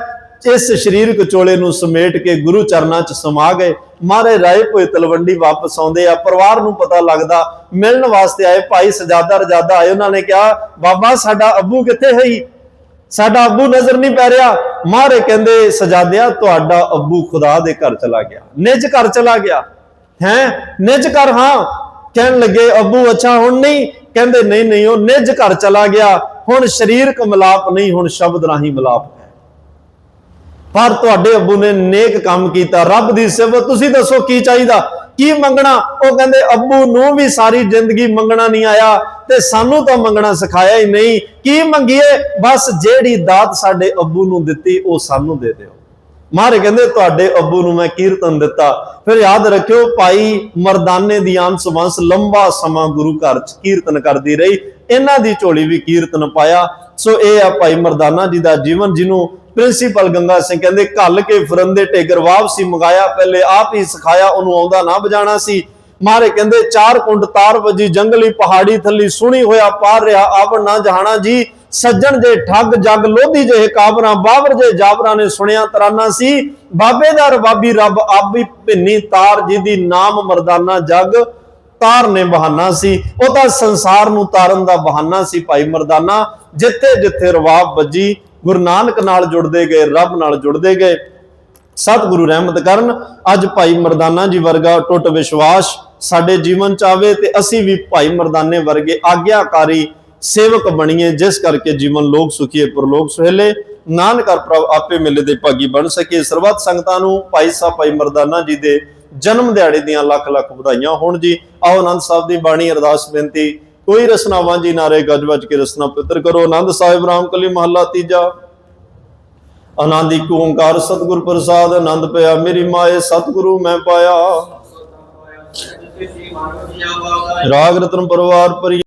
ਇਸ ਸਰੀਰਕ ਚੋਲੇ ਨੂੰ ਸਮੇਟ ਕੇ ਗੁਰੂ ਚਰਨਾਂ 'ਚ ਸਮਾ ਗਏ। ਮਾਰੇ ਰਾਏ ਭੋਏ ਤਲਵੰਡੀ ਵਾਪਸ ਆਉਂਦੇ ਆ। ਪਰਿਵਾਰ ਨੂੰ ਪਤਾ ਲੱਗਦਾ, ਮਿਲਣ ਵਾਸਤੇ ਆਏ ਭਾਈ ਸਜਾਦਾ ਰਜਾਦਾ ਆਏ। ਉਹਨਾਂ ਨੇ ਕਿਹਾ, ਬਾਬਾ, ਸਾਡਾ ਅੱਬੂ ਕਿੱਥੇ ਹੈ ਸਾਡਾ ਅੱਬੂ ਨਜ਼ਰ ਨਹੀਂ ਪੈ ਰਿਹਾ। ਮਾਰੇ ਕਹਿੰਦੇ, ਸਜਾਦਿਆ, ਤੁਹਾਡਾ ਅੱਬੂ ਖੁਦਾ ਦੇ ਘਰ ਚਲਾ ਗਿਆ। ਨਿਜ ਘਰ ਚਲਾ ਗਿਆ। ਹੈ? ਨਿਜ ਘਰ ਹਾਂ। ਕਹਿਣ ਲੱਗੇ, ਅੱਬੂ, ਅੱਛਾ, ਹੁਣ ਨਹੀਂ? ਕਹਿੰਦੇ, ਨਹੀਂ ਨਹੀਂ, ਉਹ ਨਿਜ ਘਰ ਚਲਾ ਗਿਆ। ਹੁਣ ਸਰੀਰਕ ਮਿਲਾਪ ਨਹੀਂ, ਹੁਣ ਸ਼ਬਦ ਰਾਹੀਂ ਮਿਲਾਪ ਹੈ। ਪਰ ਤੁਹਾਡੇ ਅੱਬੂ ਨੇ ਨੇਕ ਕੰਮ ਕੀਤਾ। ਰੱਬ ਦੀ ਸਿਫਤ, ਤੁਸੀਂ ਦੱਸੋ ਕੀ ਚਾਹੀਦਾ? ਕੀ ਮੰਗਣਾ? ਉਹ ਕਹਿੰਦੇ, ਅੱਬੂ, ਨੂੰ ਵੀ ਸਾਰੀ ਜ਼ਿੰਦਗੀ ਮੰਗਣਾ ਨਹੀਂ ਆਇਆ ਤੇ ਸਾਨੂੰ ਤਾਂ ਮੰਗਣਾ ਸਿਖਾਇਆ ਹੀ ਨਹੀਂ। ਕੀ ਮੰਗੀਏ? ਬਸ ਜਿਹੜੀ ਦਾਤ ਸਾਡੇ ਅੱਬੂ ਨੂੰ ਦਿੱਤੀ, ਉਹ ਸਾਨੂੰ ਦੇ ਦਿਓ। ਮਾਰੇ ਕਹਿੰਦੇ, ਤੁਹਾਡੇ ਅੱਬੂ ਨੂੰ ਮੈਂ ਕੀਰਤਨ ਦਿੱਤਾ। ਫਿਰ ਯਾਦ ਰੱਖਿਓ, ਭਾਈ ਮਰਦਾਨੇ ਦੀ ਆਂਸ ਵੰਸ ਲੰਬਾ ਸਮਾਂ ਗੁਰੂ ਘਰ ਚ ਕੀਰਤਨ ਕਰਦੀ ਰਹੀ। ਇਹਨਾਂ ਦੀ ਝੋਲੀ ਵੀ ਕੀਰਤਨ ਪਾਇਆ। ਸੋ ਇਹ ਆ ਭਾਈ ਮਰਦਾਨਾ ਜੀ ਦਾ ਜੀਵਨ, ਜਿਹਨੂੰ ਪ੍ਰਿੰਸੀਪਲ ਗੰਗਾ ਸਿੰਘ ਕਹਿੰਦੇ, ਘੱਲ ਕੇ ਫਰੰਦੇ ਟੇਗਰ ਵਾਪਸੀ ਮੰਗਾਇਆ ਪਹਿਲੇ ਆਪ ਹੀ ਸਿਖਾਇਆ, ਉਹਨੂੰ ਆਉਂਦਾ ਨਾ ਵਜਾਣਾ ਸੀ। ਮਾਰੇ ਕਹਿੰਦੇ, ਚਾਰ ਕੁੰਡ ਤਾਰ ਵਜੀ, ਜੰਗਲੀ ਪਹਾੜੀ ਥੱਲੀ ਸੁਣੀ ਹੋਇਆ ਪਾਰ ਰਿਹਾ, ਆਵਣ ਨਾ ਜਹਾਣਾ ਜੀ। ਸੱਜਣ ਜੇ ਠੱਗ ਜਗ ਲੋਧੀ ਜਿਹੇ ਕਾਬਰਾਂ ਬਾਬਰ ਜੇ ਜਾਬਰਾਂ ਨੇ ਸੁਣਿਆ ਤਰਾਨਾ ਸੀ। ਬਾਬੇ ਦਾ ਰਬਾਬੀ ਰੱਬ ਆਬੀ ਭਿੰਨੀ ਤਾਰ, ਜਿਹਦੀ ਨਾਮ ਮਰਦਾਨਾ ਜਗ ਤਾਰ ਨੇ ਬਹਾਨਾ ਸੀ। ਉਹ ਤਾਂ ਸੰਸਾਰ ਨੂੰ ਤਾਰਨ ਦਾ ਬਹਾਨਾ ਸੀ ਭਾਈ ਮਰਦਾਨਾ। ਜਿੱਥੇ ਜਿੱਥੇ ਰਵਾਬ ਵੱਜੀ, ਗੁਰੂ ਨਾਨਕ ਨਾਲ ਜੁੜਦੇ ਗਏ, ਰੱਬ ਨਾਲ ਜੁੜਦੇ ਗਏ। ਸਤਿਗੁਰੂ ਰਹਿਮਤ ਕਰਨ, ਅੱਜ ਭਾਈ ਮਰਦਾਨਾ ਜੀ ਵਰਗਾ ਟੁੱਟ ਵਿਸ਼ਵਾਸ ਸਾਡੇ ਜੀਵਨ ਚ ਆਵੇ ਤੇ ਅਸੀਂ ਵੀ ਭਾਈ ਮਰਦਾਨੇ ਵਰਗੇ ਆਗਿਆਕਾਰੀ ਸੇਵਕ ਬਣੀਏ, ਜਿਸ ਕਰਕੇ ਜੀਵਨ ਲੋਕ ਸੁਖੀਏ, ਪਰਲੋਕ ਸੁਹੇਲੇ। ਨਾਨਕ ਪ੍ਰਭ ਆਪੇ ਮਿਲੇ ਦੇ ਭਾਗੀ ਬਣ ਸਕੇ। ਸਰਬੱਤ ਸੰਗਤਾਂ ਨੂੰ ਭਾਈ ਸਾਹਿਬ, ਭਾਈ ਮਰਦਾਨਾ ਜੀ ਦੇ ਜਨਮ ਦਿਹਾੜੇ ਦੀਆਂ ਲੱਖ ਲੱਖ ਵਧਾਈਆਂ ਹੋਣ ਜੀ। ਆਓ ਆਨੰਦ ਸਾਹਿਬ ਦੀ ਬਾਣੀ ਅਰਦਾਸ ਬੇਨਤੀ। ਕੋਈ ਰਸਨਾਵਾਂ ਜੀ ਨਾਰੇ ਗੱਜ ਵੱਜ ਕੇ ਰਸਨਾ ਪਵਿੱਤਰ ਕਰੋ। ਆਨੰਦ ਸਾਹਿਬ ਰਾਮ ਕਲੀ ਮਹੱਲਾ ਤੀਜਾ। ਆਨੰਦ ਇੱਕ ਓੰਕਾਰ ਸਤਿਗੁਰ ਪ੍ਰਸਾਦ, ਆਨੰਦ ਪਿਆ ਮੇਰੀ ਮਾਏ, ਸਤਿਗੁਰੂ ਮੈਂ ਪਾਇਆ। ਰਾਗ ਰਤਨ ਪਰਿਵਾਰ ਪਰਿ